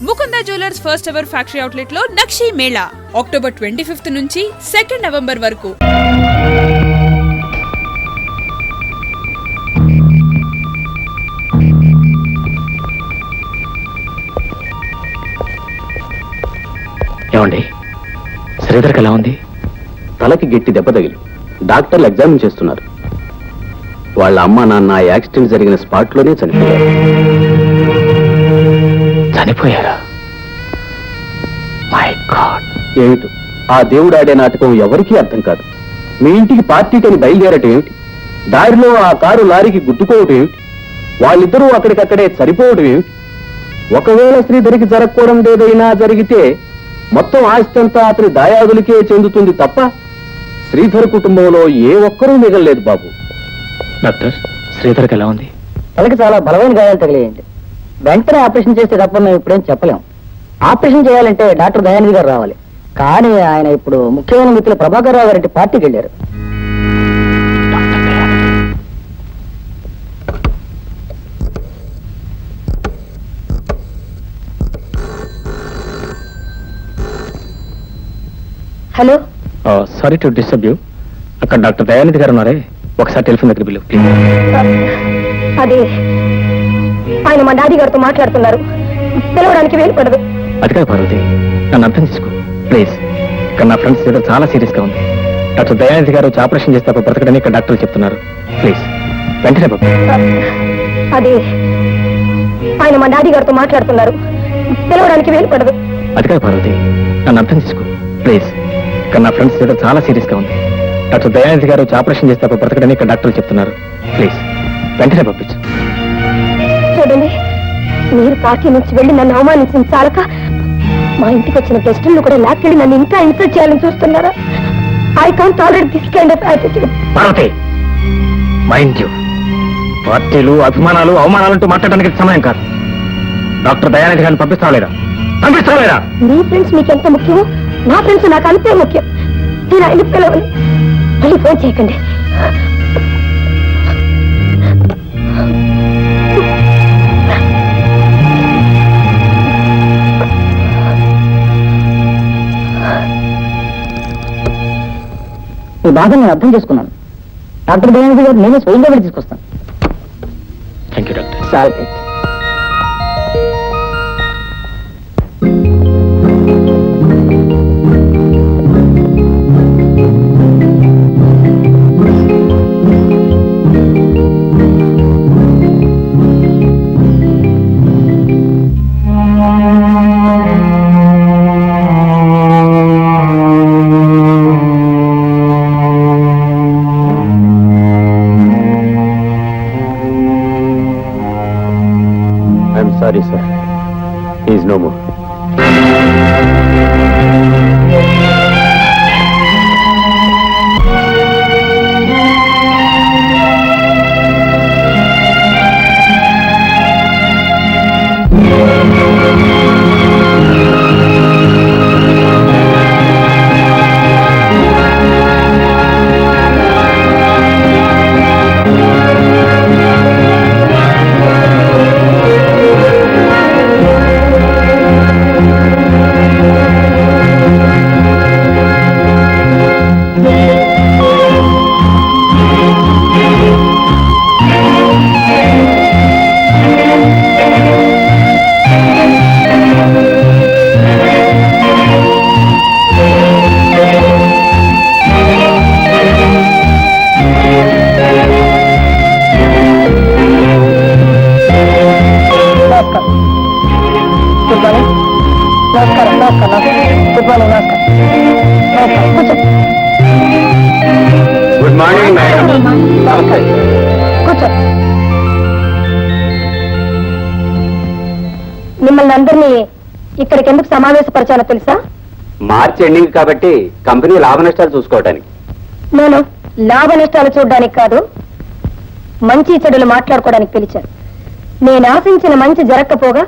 Mukunda jewellers first ever factory అవుట్లెట్లో Nakshi Mela October twenty fifth నుంచి second November వరకు. ఏమండి? శ్రీధర్కి ఎలా ఉంది? తలకి గట్టి దెబ్బ తగిలి డాక్టర్లు ఎగ్జామిన్ చేస్తున్నారు. వాళ్ళ అమ్మ నాన్న యాక్సిడెంట్ జరిగిన స్పాట్లోనే చనిపోయారు చనిపోయారా. ఏమిటి? ఆ దేవుడు ఆడే నాటకం ఎవరికీ అర్థం కాదు. మీ ఇంటికి పార్టీకని బయలుదేరటం ఏమిటి? దారిలో ఆ కారు లారీకి గుద్దుకోవటం ఏమిటి? వాళ్ళిద్దరూ అక్కడికక్కడే సరిపోవడం ఏమిటి? ఒకవేళ శ్రీధరికి జరగకూడదు ఏదైనా జరిగితే మొత్తం ఆస్తి అంతా అతని దాయాదులకే చెందుతుంది తప్ప శ్రీధర్ కుటుంబంలో ఏ ఒక్కరూ మిగలలేదు బాబు. డాక్టర్ శ్రీధర్కి ఎలా ఉంది? తలకి చాలా బలమైన గాయాలు తగిలేయండి. వెంటనే ఆపరేషన్ చేస్తే తప్ప మేము ఇప్పుడేం చెప్పలేం. ఆపరేషన్ చేయాలంటే డాక్టర్ దయానిధి గారు రావాలి. కానీ ఆయన ఇప్పుడు ముఖ్యమైన మిత్రులు ప్రభాకర్ రావు గారి పార్టీకి వెళ్ళారు. Hello. Sorry to disturb you. అక్కడ డాక్టర్ దయానిధి గారు ఉన్నారే. ఒకసారి టెలిఫోన్ దగ్గర బిల్లు ప్లీజ్. అది. ఆయన మా డాడీ గారితో మాట్లాడుతున్నారు. పిలవడానికి వీలు పడదు అది కాదు పార్వతి. నన్ను అర్థం చేసుకో ప్లీజ్. ఇక్కడ నా ఫ్రెండ్స్ ఏదో చాలా సీరియస్గా ఉంది. డాక్టర్ దయానిధి గారు వచ్చి ఆపరేషన్ చేస్తే అప్పుడు బ్రతకడని ఇక్కడ డాక్టర్లు చెప్తున్నారు. ప్లీజ్. వెంటనే పంపు. అది ఆయన మా డాడీ గారితో మాట్లాడుతున్నారు. పిలవడానికి వీలు పడదు. అది కాదు పార్వతి నన్ను అర్థం చేసుకో. ప్లీజ్. ఇక్కడ నా ఫ్రెండ్స్ ఏదో చాలా సీరియస్గా ఉంది. డాక్టర్ దయానిధి గారు వచ్చి ఆపరేషన్ చేస్తే అప్పుడు బ్రతకడని ఇక్కడ డాక్టర్లు చెప్తున్నారు. ప్లీజ్. వెంటనే పంపించు. చూడండి మీరు పార్టీ నుంచి వెళ్ళి నన్ను అవమానించిన చాలక మా ఇంటికి వచ్చిన గెస్టులను కూడా లాక్కెళ్ళి నన్ను ఇంకా ఇన్సల్ట్ చేయాలని చూస్తున్నారా? I can't tolerate this kind of attitude Parvati mind you పార్టీలు అభిమానాలు అవమానాలంటూ మాట్లాడడానికి సమయం కాదు. డాక్టర్ దయానిధి గారిని పంపిస్తావా లేదా? మీ ఫ్రెండ్స్ మీకు ఎంత ముఖ్యమో నా ఫ్రెండ్స్ నాకు అంతే ముఖ్యం. నేను ఆయన పిలవని. మళ్ళీ ఫోన్ చేయకండి. ఈ బాధ నేను అర్థం చేసుకున్నాను. డాక్టర్ దయానిధి గారు నేనే స్వయంగా వెళ్ళి తీసుకొస్తాను. Thank you doctor. Sir I'm sorry మిమ్మల్ని అందరినీ ఇక్కడికి ఎందుకు సమావేశపరిచానో తెలుసా? మార్చ్ ఎండింగ్ కాబట్టి కంపెనీ లాభ నష్టాలు చూసుకోవడానికి నేను లాభ నష్టాలు చూడడానికి కాదు మంచి చెడులు మాట్లాడుకోవడానికి పిలిచాను. నేను ఆశించిన మంచి జరగకపోగా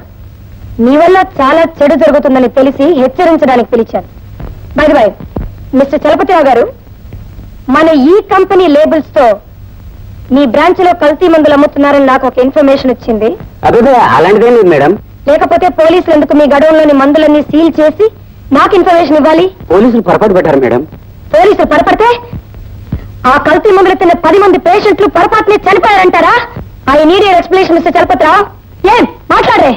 మీ వల్ల చాలా చెడు జరుగుతుందని తెలిసి హెచ్చరించడానికి పిలిచాను. బై బై మిస్టర్ చలపతిరావు గారు మన ఈ కంపెనీ లేబుల్స్తో మీ బ్రాంచ్లో కల్తీ మందులు అమ్ముతున్నారని నాకు ఒక ఇన్ఫర్మేషన్ వచ్చింది. అదే అలాంటిదేం లేదు మేడం. లేకపోతే పోలీసులు ఎందుకు మీ గడువులోని మందులన్నీ సీల్ చేసి నాకు ఇన్ఫర్మేషన్ ఇవ్వాలి? పోలీసులు పొరపాటు పడ్డారు మేడం. పోలీసులు పొరపడితే? ఆ కల్తీ మందులు తిన్న పది మంది పేషెంట్లు పొరపాటునే చనిపోయారంటారా? I need explanation mister Chalapathi Rao. ఏం? మాట్లాడే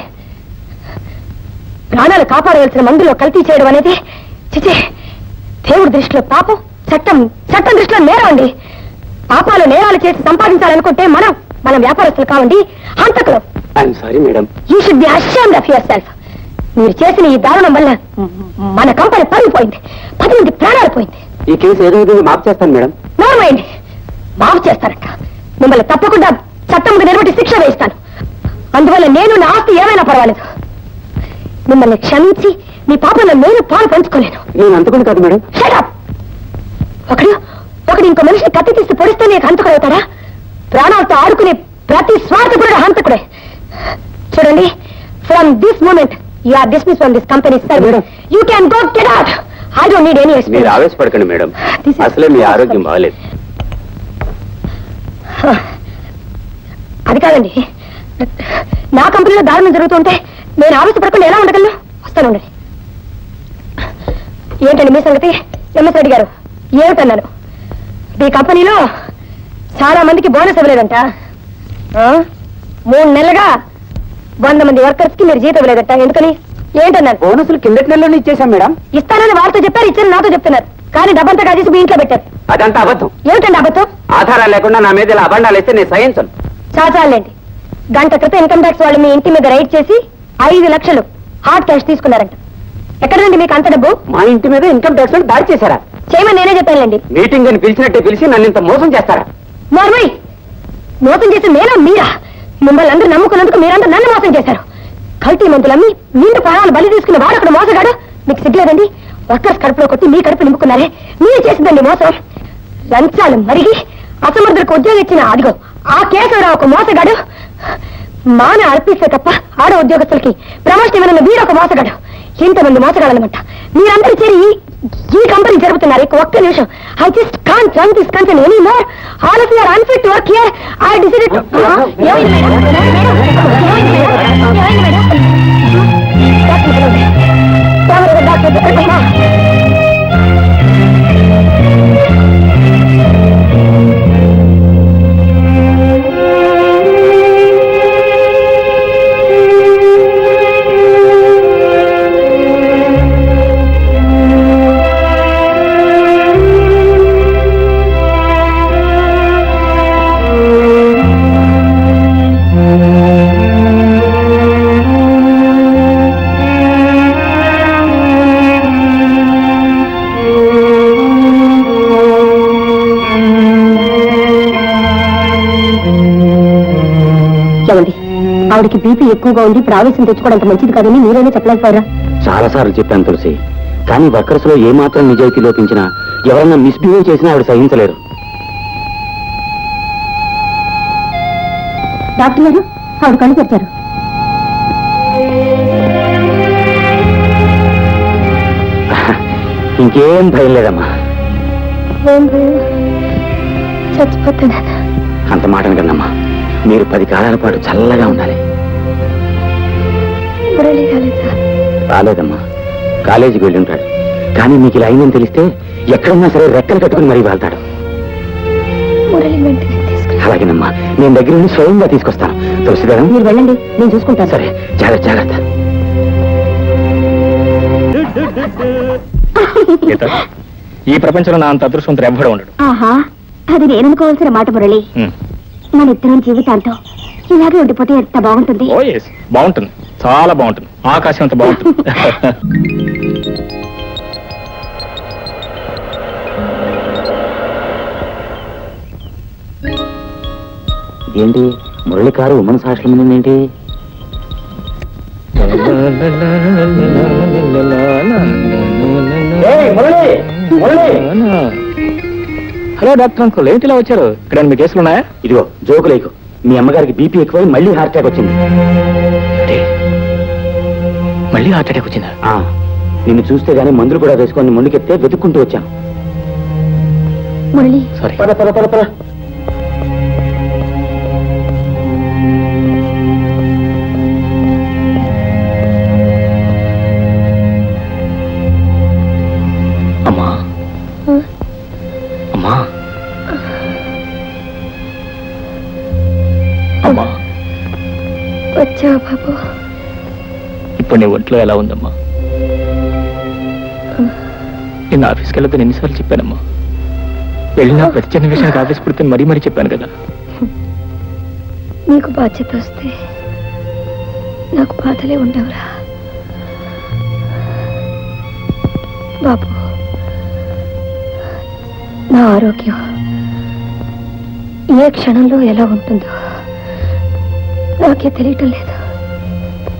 ప్రాణాలు కాపాడవలసిన మందులో కల్తీ చేయడం అనేది చిచే దేవుడి దృష్టిలో పాపం చట్టం చట్టం దృష్టిలో నేరం అండి. పాపాలు నేరాలు చేసి సంపాదించాలనుకుంటే మనం మనం వ్యాపారస్తులు కావండి హంతకులు. I'm sorry madam you should be ashamed of your self మీరు చేసిన ఈ దారుణం వల్ల మన కంపెనీ పడిపోయింది పది మంది ప్రాణాలు పోయింది. ఈ కేసు ఏదో మాఫ్ చేస్తాను మేడం నోర్మైంది మాఫ్ చేస్తారట మిమ్మల్ని తప్పకుండా చట్టం నిలబెట్టి శిక్ష వేస్తాను అందువల్ల నేను నా ఆస్తి ఏమైనా పర్వాలేదు. మిమ్మల్ని క్షమించి మీ పాపంలో నేను పాలు పంచుకోలేను. నేను అంతకుండా కాదు మేడం up! ఒకడు ఒకడు ఇంకో మనిషిని కత్తి తీసి పొడిస్తే నీకు హంతకుడు అవుతాడా ప్రాణాలతో ఆడుకునే ప్రతి స్వార్థకుడు హంతకుడే. చూడండి from this moment you are dismiss from this company sir Madam. You can go get out I don't need any మీరు ఆవేశపడకండి మేడం అసలే మీ ఆరోగ్యం బాగాలేదు అది కాదండి. నా కంపెనీలో దారుణం జరుగుతుంటే నేను ఆవేశపడకుండా ఎలా ఉండగలను? వస్తాను ఉండండి. ఏంటండి మీ సంగతి? ఎంఎస్ రెడ్డి గారు ఏమిటన్నాను మీ కంపెనీలో చాలా మందికి బోనస్ ఇవ్వలేదంట? మూడు నెలలుగా వంద మంది వర్కర్స్కి మీరు జీతం ఇవ్వలేదంట. ఎందుకని? ఏంటన్నాను బోనసులు కిందటి నెలలో ఇచ్చేసాం మేడం. ఇస్తానని వారితో చెప్పారు ఇచ్చారు నాతో చెప్తున్నారు. కానీ డబ్బంతా కాజేసి మీ ఇంట్లో పెట్టారు. అదంతా అబద్ధం. ఏమిటండి అబద్ధం? ఆధారాలు లేకుండా నా మీద ఇలా అబండాలు వేస్తే నేను సహించను. చాచాలండి గంట క్రితం ఇన్కమ్ ట్యాక్స్ వాళ్ళు మీ ఇంటి మీద రైడ్ చేసి ఐదు లక్షలు హార్డ్ క్యాష్ తీసుకున్నారంట. ఎక్కడండి మీకు అంత డబ్బు? మా ఇంటి మీద ఇన్కమ్ ట్యాక్స్ దాడి చేశారా? చేయమని నేనే చెప్పానులేండి. మీటింగ్ అని పిలిచినట్టే పిలిచి నన్ను ఇంత మోసం చేస్తారా? నార్మల్ మోసం చేసి నేనా మీరా? మిమ్మల్ని అందరూ నమ్ముకున్నందుకు మీరందరూ నన్ను మోసం చేశారు. కల్తీ మందులు అమ్మి నిండు ప్రాణాలు బలి తీసుకున్న వాడు అక్కడ మోసగాడు. మీకు సిగ్గులేదండి? వర్కర్స్ కడుపులో కొట్టి మీ కడుపు నింపుకున్నారే. మీరు చేసిందండి మోసం. లంచాలు మరిగి అసమర్థులకు ఉద్యోగం ఇచ్చిన అదిగో ఆ కేశవరావు ఒక మోసగాడు. మాన అర్పిస్తే తప్ప ఆడ ఉద్యోగస్తులకి ప్రమోషన్ ఇవ్వనున్న వీడొక మోసగాడు. ఇంతమంది మోసగాడనమాట మీరందరూ చేరి ఈ- కంపెనీ జరుపుతున్నారు ఇక ఒక్క నిమిషం. I just can't run this company any more all of your unfit work here I decided ఏమైంది మేడం ఏమైంది మేడం ఏమైంది మేడం డాక్టర్ డాక్టర్ బీపీ ఎక్కువగా ఉంది ఇప్పుడు ఆవేశం తెచ్చుకోవడం మంచిది కాదని మీరైనా చెప్పలేకపోయారా? చాలా సార్లు చెప్పాను తులసి. కానీ వర్కర్స్లో ఏ మాత్రం నిజాయితీ లోపించినా ఎవరన్నా మిస్బిహేవ్ చేసినా ఆవిడ సహించలేరు. డాక్టర్ గారు ఆవిడ కళ్ళు తెచ్చారు ఇంకేం భయం లేదమ్మా. చచ్చిపోతాను అంత మాట కన్నమ్మా మీరు పది కాలాల పాటు చల్లగా ఉండాలి. కాలేదా రాలేదమ్మా. కాలేజీకి వెళ్ళి ఉంటాడు కానీ మీకు ఇలా అయిందని తెలిస్తే ఎక్కడున్నా సరే రెక్కలు కట్టుకుని మరీ వెళ్తాడు. అలాగేనమ్మా. నేను దగ్గర నుండి స్వయంగా తీసుకొస్తాను. తులసి గారు మీరు వెళ్ళండి. నేను చూసుకుంటాను. సరే జాగ్రత్త జాగ్రత్త. గీత ఈ ప్రపంచంలో నా అంత అదృష్టవంతుడు ఎవ్వడు ఉండడు. ఆహా అది నేను అనుకోవాల్సిన మాట మురళి. మన ఇద్దరం జీవితాంతం ఇలాగే ఉండిపోతే ఎంత బాగుంటుంది? ఓ ఎస్ బాగుంటుంది. చాలా బాగుంటుంది. ఆకాశం అంత బాగుంటుంది. ఏంటి మురళి కారు ఉమెన్స్ హాస్టల్ ముందు ఏంటి హలో డాక్టర్ అంకుల్ ఏంటి ఇలా వచ్చారు? ఇక్కడ మీ కేసులు ఉన్నాయా? ఇదిగో జోకు లేకు మీ అమ్మగారికి బీపీ ఎక్కువై మళ్ళీ హార్ట్ అటాక్ వచ్చింది. ఏంటి? మళ్ళీ హార్ట్ అటాక్ వచ్చింది? నిన్ను చూస్తే గానీ మందులు కూడా వేసుకొని ముందుకెత్తే వెతుక్కుంటూ వచ్చాను. మురళి. అమ్మా. అమ్మా. బాబు? ఇప్పుడు నీ ఒంట్లో ఎలా ఉందమ్మా? నిన్న ఆఫీస్కి వెళ్ళొద్దని ఎన్నిసార్లు చెప్పానమ్మా. వెళ్ళినా ప్రతి చిన్న విషయానికి ఆఫీస్ పుడితే మరీ మరీ చెప్పాను కదా. నీకు బాధ్యత వస్తే నాకు బాధలే ఉండవురా. బాబు నా ఆరోగ్యం ఏ క్షణంలో ఎలా ఉంటుందో నాకే తెలియటం లేదు.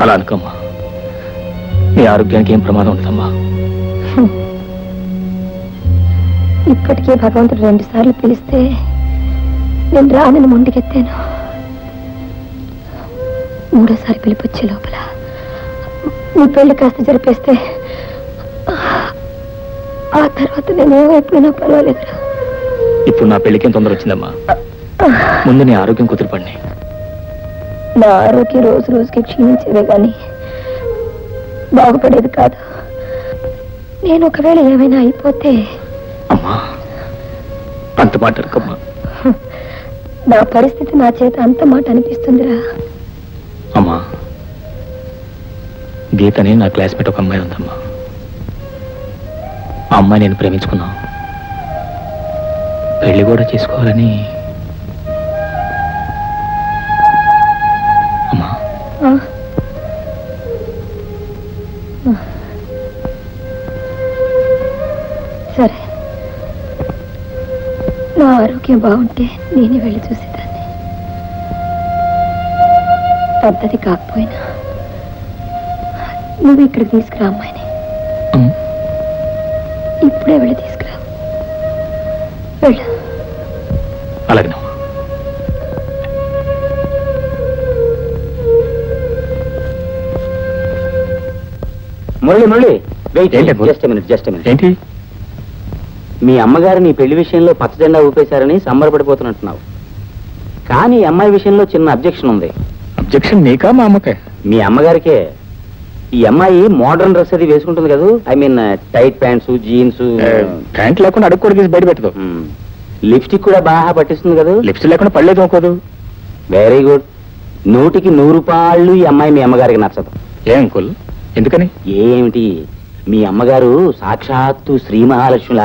అలా అనుకోమ్మా. నీ ఆరోగ్యానికి ఏం ప్రమాదం ఉండదమ్మా. ఇప్పటికే భగవంతుడు రెండు సార్లు పిలిస్తే నేను రానని ముందుకెత్తాను. మూడోసారి పిలిపొచ్చే లోపల నీ పెళ్ళి కాస్త జరిపేస్తే ఆ తర్వాత నేను ఏమైపోయినా పర్వాలేదురా ఇప్పుడు నా పెళ్ళికి ఏం తొందర వచ్చిందమ్మా? ముందు నీ ఆరోగ్యం కుదిరిపడినాయి. నా ఆరోగ్యం రోజు రోజుకి క్షీణించేదే కానీ బాగుపడేది కాదు. నేను ఒకవేళ ఏమైనా అయిపోతే అమ్మా అంత మాట అనకమ్మా. నా పరిస్థితి నా చేత అంత మాట అనిపిస్తుందిరా. అమ్మా గీతని నా క్లాస్మేట్ ఒక అమ్మాయి ఉందమ్మా. ఆ అమ్మాయి నేను ప్రేమించుకున్నా. పెళ్ళి కూడా చేసుకోవాలని ఆరోగ్యం బాగుంటే నేనే వెళ్ళి చూసేదాన్ని. పద్ధతి కాకపోయినా నువ్వు ఇక్కడికి తీసుకురా అమ్మాయిని. ఇప్పుడే వెళ్ళి తీసుకురా. వెళ్ళు. అలాగేనమ్మా. Murali Murali wait? Just minute just minute. ఏంటి? మీ అమ్మగారు నీ పెళ్ళి విషయంలో పచ్చజెండా ఊపేశారని సంబరపడిపోతున్నట్టున్నావు. కానీ ఈ అమ్మాయి విషయంలో చిన్న అబ్జెక్షన్ ఉంది. అబ్జెక్షన్ నీకా మా అమ్మకే మీ అమ్మగారికే. ఈ అమ్మాయి మోడర్న్ డ్రెస్ అది వేసుకుంటుంది కదా? I mean tight pants jeans. Pant లేకుండా అడుగు కూడా తీసి బయట పెట్టదు. లిప్స్టిక్ కూడా బాగా పట్టిస్తుంది కదా? లిప్స్ లేకుండా పడలేదు అనుకోదు వెరీ గుడ్ నూటికి నూరు పాళ్ళు ఈ అమ్మాయి మీ అమ్మగారికి నచ్చదు. ఏ అంకుల్? ఎందుకని? ఏమిటి? మీ అమ్మగారు సాక్షాత్తు శ్రీ మహాలక్ష్మి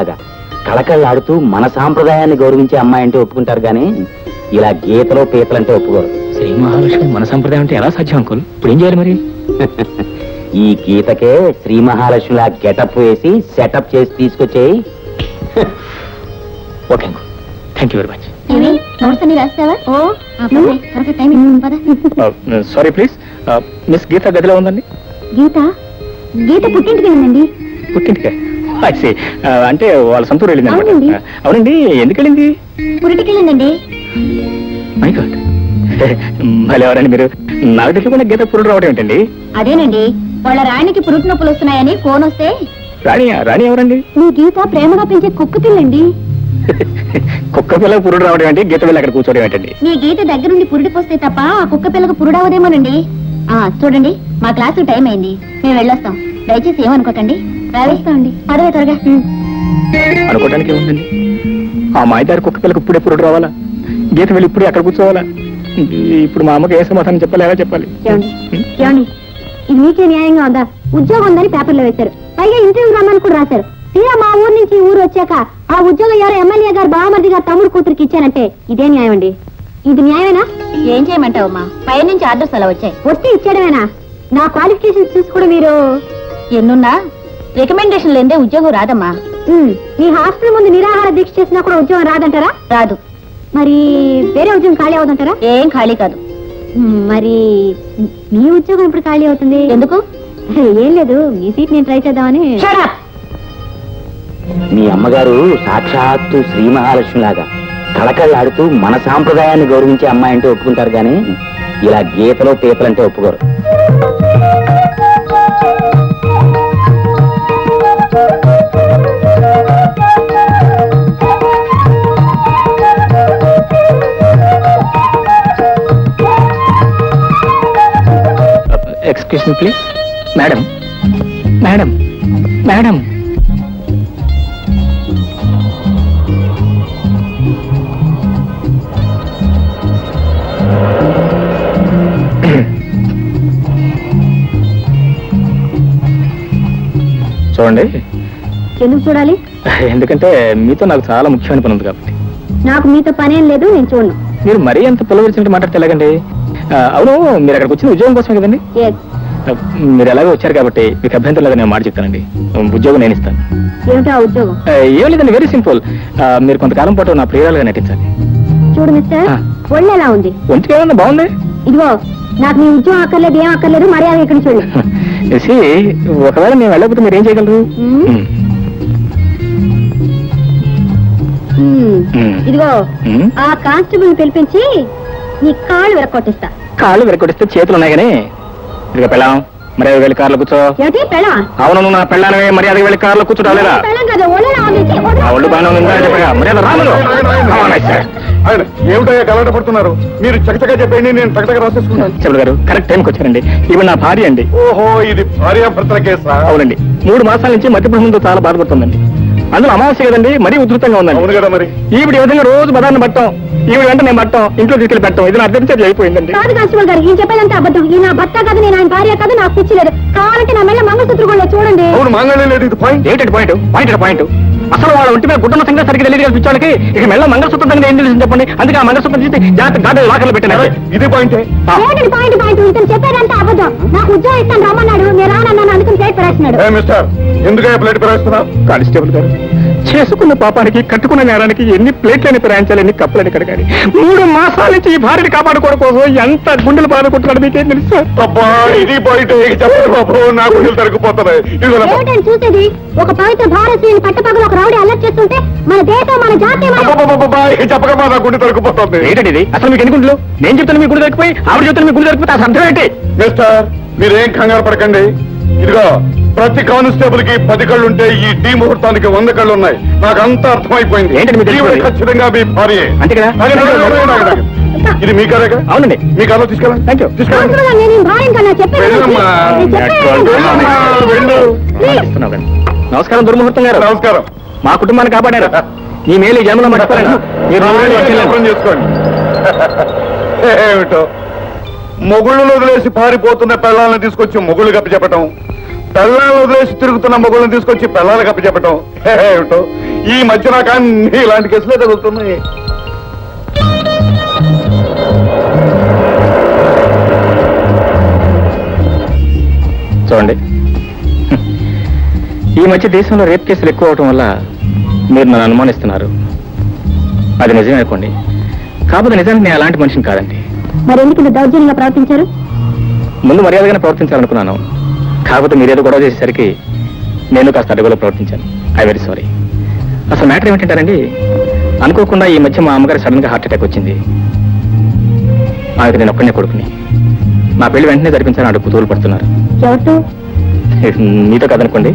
కళకళలాడుతూ మన సాంప్రదాయాన్ని గౌరవించే అమ్మాయి అంటే ఒప్పుకుంటారు కానీ ఇలా గీతలో పీతలంటే ఒప్పుకోరు. శ్రీ మహాలక్ష్మి మన సంప్రదాయం అంటే ఎలా సాధ్యం అంకుల్? ఇప్పుడు ఏం చేయాలి మరి? ఈ గీతకే శ్రీ మహాలక్ష్మిలా గెటప్ వేసి సెటప్ చేసి తీసుకొచ్చేయి. Okay uncle. Thank you very much sorry please miss Geetha గదిలో ఉందండి? గీత? గీత పుట్టింటికి వెళ్ళండి పుట్టింటికే. అంటే వాళ్ళ సొంతూరు వెళ్ళింది అనమాట అవునండి. అవునండి ఎందుకు వెళ్ళింది? పురిటికి వెళ్ళండి మై గాడ్ మళ్ళీ ఎవరండి మీరు? నాకు తెలియకుండా గీత పురుడు రావడం ఏంటండి? అదేనండి. వాళ్ళ రాణికి పురుటి నొప్పులు వస్తున్నాయని ఫోన్ వస్తే రాణి రాణి ఎవరండి? మీ గీత ప్రేమగా పెంచే కుక్క పిల్లండి. కుక్క పిల్ల పురుడు రావడం ఏంటి గీత పిల్ల అక్కడ కూర్చోవడం ఏంటండి? మీ గీత దగ్గరుండి పురుటి పోస్తే తప్ప ఆ కుక్క పిల్లకు పురుడవదేమోనండి ఆ చూడండి మా క్లాసు టైం అయింది. మేము వెళ్ళొస్తాం. దయచేసి ఏమనుకోకండి. రావేస్తామండి పదవే త్వరగా. అనుకోవడానికి ఏముందండి? ఆ మాయదారి కుక్క పిల్లకి ఇప్పుడే పురుడు రావాలా? గీత వెళ్ళి ఇప్పుడే అక్కడ కూర్చోవాలా? ఇప్పుడు మా అమ్మకి ఏ సమాధానం చెప్పాలి ఎలా చెప్పాలి? ఏమండి? ఏమండి? ఇది మీకే న్యాయంగా ఉందా? ఉద్యోగం ఉందని పేపర్లో వేశారు. పైగా ఇంటర్వ్యూ రమ్మని కూడా రాశారు. తీరా మా ఊరు నుంచి ఊరు వచ్చాక ఆ ఉద్యోగం ఎవరో ఎమ్మెల్యే గారు బావమర్ది గారు తమ్ముడు కూతురికి ఇచ్చానంటే ఇదే న్యాయం అండి ఇది న్యాయమేనా? ఏం చేయమంటావమ్మా? పై నుంచి ఆర్డర్స్ అలా వచ్చాయి. వస్తే ఇచ్చేయడమేనా? నా క్వాలిఫికేషన్ చూసి కూడా మీరు ఎన్నున్నా రికమెండేషన్ లేదే ఉద్యోగం రాదమ్మా. మీ హాస్టల్ ముందు నిరాహార దీక్ష చేసినా కూడా ఉద్యోగం రాదంటారా? రాదు. మరి వేరే ఉద్యోగం ఖాళీ అవుతుంటారా ఏం ఖాళీ కాదు. మరి మీ ఉద్యోగం ఇప్పుడు ఖాళీ అవుతుంది? ఎందుకు? ఏం లేదు. మీ సీట్ నేను ట్రై చేద్దామని. మీ అమ్మగారు సాక్షాత్తు శ్రీ మహాలక్ష్మి లాగా కళకళలాడుతూ మన సాంప్రదాయాన్ని గౌరవించే అమ్మాయి అంటే ఒప్పుకుంటారు కానీ ఇలా గీతలో పీతలంటే ఒప్పుకోరు. Excuse me please madam madam madam చూడండి. ఎందుకు చూడాలి? ఎందుకంటే మీతో నాకు చాలా ముఖ్యమైన పని ఉంది కాబట్టి. నాకు మీతో పనేం లేదు నేను చూడను. మీరు మరీ అంత పిలవలసినట్టు మాట్లాడితే ఎలాగండి? అవును మీరు అక్కడికి వచ్చిన ఉద్యోగం కోసమే కదండి మీరు ఎలాగో వచ్చారు కాబట్టి మీకు అభ్యంతరం లేదని నేను మాట చెప్తానండి ఉద్యోగం నేను ఇస్తాను ఏమిటా ఉద్యోగం ఆ, ఏం లేదండి వెరీ సింపుల్ మీరు కొంతకాలం పాటు నా ప్రియురాలుగా నటించాలి చూడు మిస్టర్. ఒళ్ళు ఎలా ఉంది ఒంటికి ఏమన్నా బాగుంది ఇదిగో నాకు నీ ఉద్యోగం అక్కర్లేదు ఏం అక్కర్లేదు మర్యాద ఇక్కడ చూడు See, ఒకవేళ నేను వెళ్ళకపోతే మీరు ఏం చేయగలరు మ్మ్. మ్మ్. మ్మ్. మ్మ్. ఇదిగో మ్మ్. ఆ కానిస్టేబుల్ పిలిపించి నీ కాళ్ళు విరక్కొట్టిస్తా కాళ్ళు విరకొడిస్తే చేతులు ఉన్నాయి కానీ ఇదిగో పెళ్ళాం మర్యాద వెళ్ళి కార్లో కూర్చో. ఏమిటి పెళ్ళా? అవును నువ్వు నా పెళ్ళానమే మర్యాద వెళ్ళి కార్లో కూర్చోలేదా కదా ఒళ్ళు ఉంది బాగానే చెప్పగా. మర్యాద రాములు ఆయన ఏమిటయ్యా కలవట పడుతున్నారు? మీరు చకచకా చెప్పండి నేను టకటక రాసేసుకుంటాను. చెప్పుడు గారు కరెక్ట్ టైంకి వచ్చారండి. ఇవి నా భార్య అండి. ఓహో ఇది భార్యాభర్తల కేసా? అవునండి. మూడు మాసాల నుంచి మధ్యప్రభుత్వంతో చాలా బాధపడుతుందండి. అందులో అమావాస్య కదండి మరీ ఉధృతంగా అవును ఉందండి కదా మరి. ఈవిడ ఈ విధంగా రోజు బదాన్ని పట్టం ఈవిడ వెంట నేను పట్టం ఇంట్లో తీసుకెళ్ళి పెట్టం. ఇది నా అర్థం అయిపోయిందండి. కాదు కానిస్టేబుల్ గారు ఈయన చెప్పేదంతా అబద్ధం. ఈ నా భర్త కాదు నేను ఆయన భార్య కాదు నాకు పిచ్చిలేదు కావాలంటే నా మెల్ల మంగళసూత్రం కూడా చూడండి. అవును మాంగళ్యం లేదు ఇది పాయింట్ ఏంటంటే పాయింట్ పాయింట్ పాయింట్ అసలు వాళ్ళ ఒంటి మీద గుడ్డల సంగతి సరిగ్గా తెలియదు పిచ్చోళ్ళకి. ఇక మెల్ల మంగళసూత్రం సంగతి ఏం తెలిసింది చెప్పండి? అందుకే ఆ మంగళసూత్రం తీసి జాగ్రత్త గాడి లాకర్లో పెట్టాను ఇది పాయింటే పాయింట్ పాయింట్ ఇతను ఏ మిస్టర్ ఎందుకయ్యా ప్లేట్ పెరేస్తున్నా కానిస్టేబుల్ గారు చేసుకున్న పాపానికి కట్టుకున్న నేరానికి ఎన్ని ప్లేట్లని ప్రయాణించాలి ఎన్ని కప్పులని కడగాలి? మూడు మాసాల నుంచి ఈ భార్యని కాపాడుకోవడం కోసం ఎంత గుండెలు బాధకుంటున్నాడు మీకేం తెలుసు? అబ్బా ఇది పాయింట్ చెప్పండి బాబు నా గుండెలు చూసేది? ఒక పవిత్ర భారతీయుని పట్టపగలు ఒక రౌడీ అల్లరి చేస్తుంటే మన దేశం మన జాతి మన అబ్బబ్బబ్బబ్బా, ఇక చెప్పకమా నా గుండె తరుక్కుపోతుంది. ఏంటండి ఇది? అసలు మీకు ఎన్ని గుండెలు? నేను చెప్తాను మీ గుడి దొరికిపోయి ఆవిడ చెప్తాను మీ గుడి దొరికిపోతే అసలు అర్థం ఏంటి? మిస్టర్ మీరేం కంగారు పడకండి. ఇదిగో ప్రతి కానిస్టేబుల్కి పది కళ్ళు ఉంటే ఈ టీ ముహూర్తానికి వంద కళ్ళు ఉన్నాయి నాకు అంతా అర్థమైపోయింది? ఖచ్చితంగా మీ భార్య. కదా? ఇది మీ కరేగా అవునండి. మీ కాలో తీసుకెళ్ళండి. నమస్కారం దుర్ముహూర్తం గారు. నమస్కారం మా కుటుంబాన్ని కాపాడారు. ఈ మేలు ఈ జన్మలో మర్చిపోలేను. మీరు నూరేళ్ళు వర్ధిల్లండి. అర్థం చేసుకోండి. ఏమిటో? మొగుళ్ళను వదిలేసి పారిపోతున్న పిల్లల్ని తీసుకొచ్చి మొగుళ్ళు కప్పి చెప్పటం పిల్లల్ని వదిలేసి తిరుగుతున్న మొగుళ్ళని తీసుకొచ్చి పిల్లలు కప్పి చెప్పటం ఏమిటో? ఈ మధ్య నాకు అన్ని ఇలాంటి కేసులే తగులుతున్నాయి చూడండి. ఈ మధ్య దేశంలో రేప్ కేసులు ఎక్కువ అవటం వల్ల మీరు నన్ను అనుమానిస్తున్నారు. అది నిజమే అనుకోండి. కాకపోతే నిజానికి నేను అలాంటి మనిషిని కాదండి. మరి ఎందుకు దౌర్జన్యంగా ప్రవర్తించారు? ముందు మర్యాదగానే ప్రవర్తించాలనుకున్నాను. కాకపోతే మీరేదో గొడవ చేసేసరికి నేను కాస్త అడుగులో ప్రవర్తించాను. ఐ వెరీ సారీ అసలు మ్యాటర్ ఏమిటంటారండి? అనుకోకుండా ఈ మధ్య మా అమ్మగారు సడన్గా హార్ట్ అటాక్ వచ్చింది. ఆమెకు నేను ఒక్కనే కొడుకుని. నా పెళ్ళి వెంటనే జరిపించాలని అడుగు కుతూలు పడుతున్నారు. మీతో కదనుకోండి.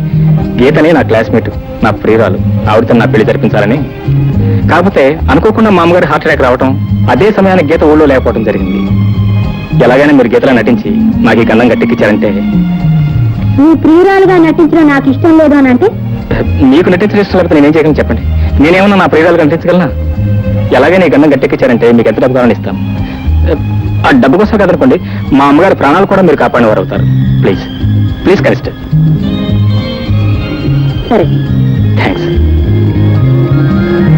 గీతని నా క్లాస్మేట్ నా ప్రియురాలు. ఆవిడతో నా పెళ్ళి జరిపించాలని. కాకపోతే అనుకోకుండా మా అమ్మగారి హార్ట్ అటాక్ రావటం అదే సమయానికి గీత ఊళ్ళో లేకపోవడం జరిగింది. ఎలాగైనా మీరు గీతలో నటించి నాకు ఈ గంధం గట్టెక్కించారంటే నీ ప్రియురాలుగా నటించడం నాకు ఇష్టం లేదు అని అంటే? మీకు నటించడం ఇష్టం లేకపోతే నేనేం చేయగలను చెప్పండి? నేనేమన్నా నా ప్రియురాలుగా నటించగలనా? ఎలాగైనా ఈ గంధం గట్టెక్కించారంటే మీకు ఎంత డబ్బు కావాలని ఇస్తాం. ఆ డబ్బు కోసం కదనుకోండి మా అమ్మగారి ప్రాణాలు కూడా మీరు కాపాడిన వారు అవుతారు ప్లీజ్. ప్లీజ్ కనిస్టర్ సరే.